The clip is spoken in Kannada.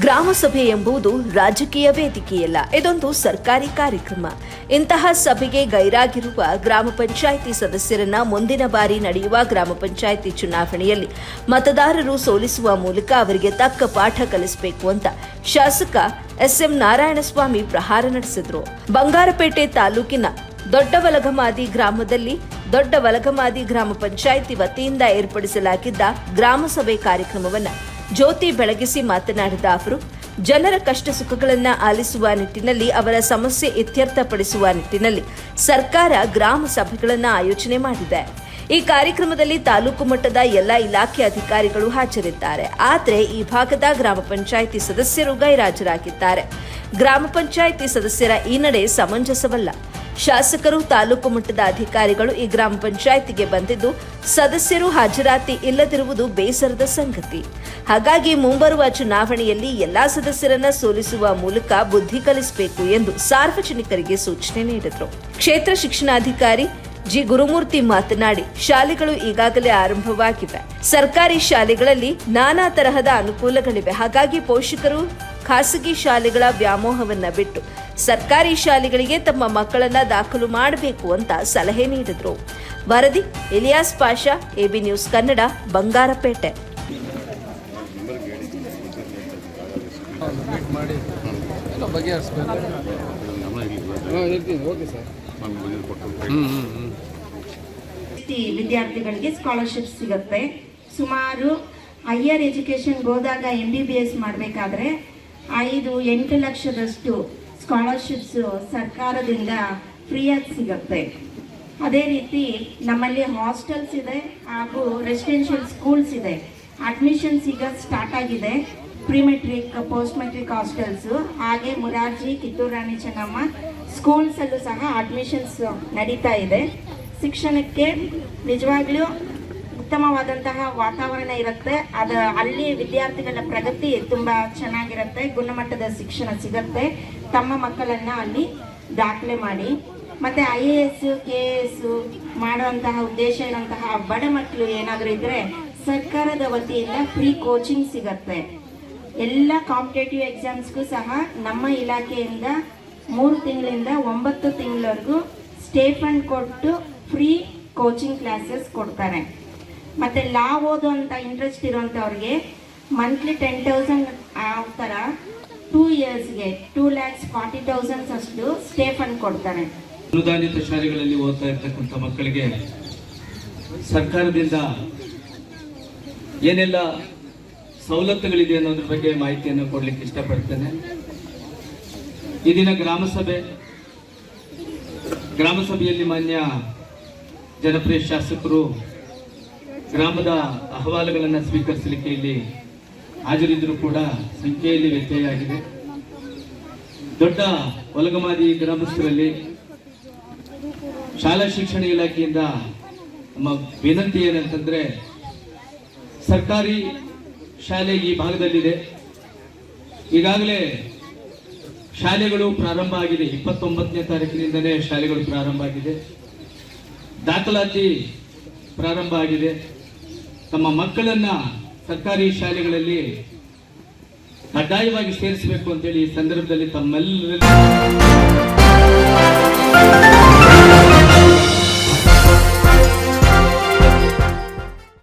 ಗ್ರಾಮ ಸಭೆ ಎಂಬುದು ರಾಜಕೀಯ ವೇದಿಕೆಯಲ್ಲ, ಇದೊಂದು ಸರ್ಕಾರಿ ಕಾರ್ಯಕ್ರಮ. ಇಂತಹ ಸಭೆಗೆ ಗೈರಾಗಿರುವ ಗ್ರಾಮ ಪಂಚಾಯಿತಿ ಸದಸ್ಯರನ್ನ ಮುಂದಿನ ಬಾರಿ ನಡೆಯುವ ಗ್ರಾಮ ಪಂಚಾಯಿತಿ ಚುನಾವಣೆಯಲ್ಲಿ ಮತದಾರರು ಸೋಲಿಸುವ ಮೂಲಕ ಅವರಿಗೆ ತಕ್ಕ ಪಾಠ ಕಲಿಸಬೇಕು ಅಂತ ಶಾಸಕ ಎಸ್ಎಂ ನಾರಾಯಣಸ್ವಾಮಿ ಪ್ರಹಾರ ನಡೆಸಿದ್ರು. ಬಂಗಾರಪೇಟೆ ತಾಲೂಕಿನ ದೊಡ್ಡವಲಗಮಾದಿ ಗ್ರಾಮದಲ್ಲಿ ದೊಡ್ಡ ವಲಗಮಾದಿ ಗ್ರಾಮ ಪಂಚಾಯಿತಿ ವತಿಯಿಂದ ಏರ್ಪಡಿಸಲಾಗಿದ್ದ ಗ್ರಾಮ ಸಭೆ ಕಾರ್ಯಕ್ರಮವನ್ನು ಜ್ಯೋತಿ ಬೆಳಗಿಸಿ ಮಾತನಾಡಿದ ಅವರು, ಜನರ ಕಷ್ಟ ಸುಖಗಳನ್ನು ಆಲಿಸುವ ನಿಟ್ಟಿನಲ್ಲಿ, ಅವರ ಸಮಸ್ಯೆ ಇತ್ಯರ್ಥಪಡಿಸುವ ನಿಟ್ಟಿನಲ್ಲಿ ಸರ್ಕಾರ ಗ್ರಾಮ ಸಭೆಗಳನ್ನು ಆಯೋಜನೆ ಮಾಡಿದೆ. ಈ ಕಾರ್ಯಕ್ರಮದಲ್ಲಿ ತಾಲೂಕು ಮಟ್ಟದ ಎಲ್ಲ ಇಲಾಖೆ ಅಧಿಕಾರಿಗಳು ಹಾಜರಿದ್ದಾರೆ. ಆದರೆ ಈ ಭಾಗದ ಗ್ರಾಮ ಪಂಚಾಯಿತಿ ಸದಸ್ಯರು ಗೈರಾಜರಾಗಿದ್ದಾರೆ. ಗ್ರಾಮ ಪಂಚಾಯಿತಿ ಸದಸ್ಯರ ಈ ನಡೆ ಸಮಂಜಸವಲ್ಲ. ಶಾಸಕರು, ತಾಲೂಕು ಮಟ್ಟದ ಅಧಿಕಾರಿಗಳು ಈ ಗ್ರಾಮ ಪಂಚಾಯಿತಿಗೆ ಬಂದಿದ್ದು ಸದಸ್ಯರು ಹಾಜರಾತಿ ಇಲ್ಲದಿರುವುದು ಬೇಸರದ ಸಂಗತಿ. ಹಾಗಾಗಿ ಮುಂಬರುವ ಚುನಾವಣೆಯಲ್ಲಿ ಎಲ್ಲಾ ಸದಸ್ಯರನ್ನ ಸೋಲಿಸುವ ಮೂಲಕ ಬುದ್ಧಿ ಕಲಿಸಬೇಕು ಎಂದು ಸಾರ್ವಜನಿಕರಿಗೆ ಸೂಚನೆ ನೀಡಿದರು. ಕ್ಷೇತ್ರ ಶಿಕ್ಷಣಾಧಿಕಾರಿ ಜಿ ಗುರುಮೂರ್ತಿ ಮಾತನಾಡಿ, ಶಾಲೆಗಳು ಈಗಾಗಲೇ ಆರಂಭವಾಗಿವೆ. ಸರ್ಕಾರಿ ಶಾಲೆಗಳಲ್ಲಿ ನಾನಾ ತರಹದ ಅನುಕೂಲಗಳಿವೆ. ಹಾಗಾಗಿ ಪೋಷಕರು ಖಾಸಗಿ ಶಾಲೆಗಳ ವ್ಯಾಮೋಹವನ್ನ ಬಿಟ್ಟು ಸರ್ಕಾರಿ ಶಾಲೆಗಳಿಗೆ ತಮ್ಮ ಮಕ್ಕಳನ್ನ ದಾಖಲು ಮಾಡಬೇಕು ಅಂತ ಸಲಹೆ ನೀಡಿದ್ರು. ವರದಿ ಇಲಿಯಾಸ್ ಪಾಷಾ, ಎಬಿ ನ್ಯೂಸ್ ಕನ್ನಡ, ಬಂಗಾರಪೇಟೆ. ಎಲ್ಲ ಬಗೆಹರಿಸ್ಬೇಕು ಓಕೆ ಸರ್. ಹ್ಞೂ ಹ್ಞೂ ಹ್ಞೂ ಟಿ ವಿದ್ಯಾರ್ಥಿಗಳಿಗೆ ಸ್ಕಾಲರ್ಶಿಪ್ ಸಿಗುತ್ತೆ. ಸುಮಾರು ಹೈಯರ್ ಎಜುಕೇಷನ್ಗೆ ಹೋದಾಗ ಎಂ ಬಿ ಬಿ ಎಸ್ ಮಾಡಬೇಕಾದ್ರೆ ಐದು ಎಂಟು ಲಕ್ಷದಷ್ಟು ಸ್ಕಾಲರ್ಶಿಪ್ಸ್ ಸರ್ಕಾರದಿಂದ ಫ್ರೀಯಾಗಿ ಸಿಗುತ್ತೆ. ಅದೇ ರೀತಿ ನಮ್ಮಲ್ಲಿ ಹಾಸ್ಟೆಲ್ಸ್ ಇದೆ ಹಾಗೂ ರೆಸಿಡೆನ್ಷಿಯಲ್ ಸ್ಕೂಲ್ಸ್ ಇದೆ. ಅಡ್ಮಿಷನ್ ಈಗ ಸ್ಟಾರ್ಟ್ ಆಗಿದೆ. Pre matric post matric hostels ಹಾಗೆ ಮುರಾರ್ಜಿ ಕಿತ್ತೂರು ರಾಣಿ ಚೆನ್ನಮ್ಮ ಸ್ಕೂಲ್ಸಲ್ಲೂ ಸಹ ಅಡ್ಮಿಷನ್ಸ್ ನಡೀತಾ ಇದೆ. ಶಿಕ್ಷಣಕ್ಕೆ ನಿಜವಾಗ್ಲೂ ಉತ್ತಮವಾದಂತಹ ವಾತಾವರಣ ಇರುತ್ತೆ. ಅದು ಅಲ್ಲಿ ವಿದ್ಯಾರ್ಥಿಗಳ ಪ್ರಗತಿ ತುಂಬ ಚೆನ್ನಾಗಿರುತ್ತೆ. ಗುಣಮಟ್ಟದ ಶಿಕ್ಷಣ ಸಿಗುತ್ತೆ. ತಮ್ಮ ಮಕ್ಕಳನ್ನ ಅಲ್ಲಿ ದಾಖಲೆ ಮಾಡಿ. ಮತ್ತೆ I A S K A S ಮಾಡುವಂತಹ ಉದ್ದೇಶ ಇರುವಂತಹ ಬಡ ಮಕ್ಕಳು ಏನಾದರೂ ಇದ್ರೆ ಸರ್ಕಾರದ ವತಿಯಿಂದ ಫ್ರೀ ಕೋಚಿಂಗ್ ಸಿಗತ್ತೆ. ಎಲ್ಲ ಕಾಂಪಿಟೇಟಿವ್ ಎಕ್ಸಾಮ್ಸ್ಗೂ ಸಹ ನಮ್ಮ ಇಲಾಖೆಯಿಂದ ಮೂರು ತಿಂಗಳಿಂದ ಒಂಬತ್ತು ತಿಂಗಳವರೆಗೂ ಸ್ಟೇ ಕೊಟ್ಟು ಫ್ರೀ ಕೋಚಿಂಗ್ ಕ್ಲಾಸಸ್ ಕೊಡ್ತಾರೆ. ಮತ್ತು ಲಾ ಅಂತ ಇಂಟ್ರೆಸ್ಟ್ ಇರೋಂಥವ್ರಿಗೆ ಮಂತ್ಲಿ ಟೆನ್ ತೌಸಂಡ್ ಆ ಥರ ಟೂ ಇಯರ್ಸ್ಗೆ ಟೂ ಲ್ಯಾಕ್ಸ್ ಫಾರ್ಟಿ ತೌಸಂಡ್ಸ್ ಅಷ್ಟು ಸ್ಟೇ ಫಂಡ್ ಕೊಡ್ತಾರೆ. ಅನುದಾನಿತ ಶಾಲೆಗಳಲ್ಲಿ ಓದ್ತಾ ಇರ್ತಕ್ಕಂಥ ಮಕ್ಕಳಿಗೆ ಸರ್ಕಾರದಿಂದ ಏನೆಲ್ಲ ಸವಲತ್ತುಗಳಿದೆ ಅನ್ನೋದ್ರ ಬಗ್ಗೆ ಮಾಹಿತಿಯನ್ನು ಕೊಡಲಿಕ್ಕೆ ಇಷ್ಟಪಡ್ತೇನೆ. ಈ ದಿನ ಗ್ರಾಮಸಭೆ. ಗ್ರಾಮ ಸಭೆಯಲ್ಲಿ ಮಾನ್ಯ ಜನಪ್ರಿಯ ಶಾಸಕರು ಗ್ರಾಮದ ಅಹವಾಲುಗಳನ್ನು ಸ್ವೀಕರಿಸಲಿಕ್ಕೆ ಇಲ್ಲಿ ಹಾಜರಿದ್ದರೂ ಕೂಡ ಸಂಖ್ಯೆಯಲ್ಲಿ ವ್ಯತ್ಯಯ ಆಗಿದೆ ದೊಡ್ಡ ಒಲಗಮಾದಿ ಗ್ರಾಮಸ್ಥರಲ್ಲಿ ಶಾಲಾ ಶಿಕ್ಷಣ ಇಲಾಖೆಯಿಂದ ನಮ್ಮ ವಿನಂತಿ ಏನಂತಂದರೆ ಸರ್ಕಾರಿ ಶಾಲೆ ಈ ಭಾಗದಲ್ಲಿದೆ. ಈಗಾಗಲೇ ಶಾಲೆಗಳು ಪ್ರಾರಂಭ ಆಗಿದೆ. ಇಪ್ಪತ್ತೊಂಬತ್ತನೇ ತಾರೀಕಿನಿಂದಲೇ ಶಾಲೆಗಳು ಪ್ರಾರಂಭ ಆಗಿದೆ. ದಾಖಲಾತಿ ಪ್ರಾರಂಭ ಆಗಿದೆ. ತಮ್ಮ ಮಕ್ಕಳನ್ನ ಸರ್ಕಾರಿ ಶಾಲೆಗಳಲ್ಲಿ ಕಡ್ಡಾಯವಾಗಿ ಸೇರಿಸಬೇಕು ಅಂತೇಳಿ ಈ ಸಂದರ್ಭದಲ್ಲಿ ತಮ್ಮೆಲ್ಲರಲ್ಲಿ